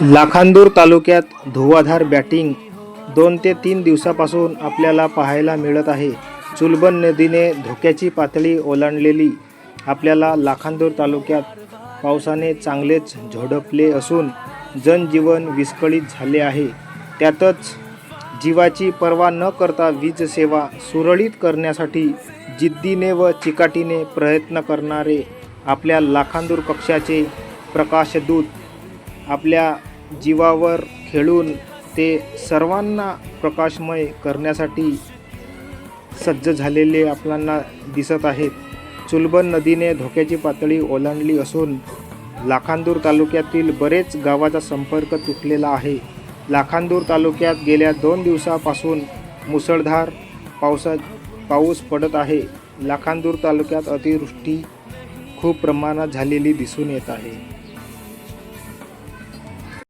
लाखांदूर तालुक्यात धुवाधार बॅटिंग दोन ते तीन दिवसापासून आपल्याला पाहायला मिळत आहे. चुलबन नदीने धोक्याची पातळी ओलांडलेली आपल्याला लाखांदूर तालुक्यात पावसाने चांगलेच झोडपले असून जनजीवन विस्कळीत झाले आहे. त्यातच जीवाची पर्वा न करता वीज सेवा सुरळीत करण्यासाठी जिद्दीने व चिकाटीने प्रयत्न करणारे आपल्या लाखांदूर कक्षाचे प्रकाशदूत आपल्या जीवावर खेळून ते सर्वांना प्रकाशमय करण्यासाठी सज्ज झालेले आपल्याला दिसत आहेत. चुलबन नदीने धोक्याची पातळी ओलांडली असून लाखांदूर तालुक्यातील बरेच गावाचा संपर्क तुटलेला आहे. लाखांदूर तालुक्यात गेल्या दोन दिवसापासून मुसळधार पावसा पाऊस पडत आहे. लाखांदूर तालुक्यात अतिवृष्टी खूप प्रमाणात झालेली दिसून येत आहे.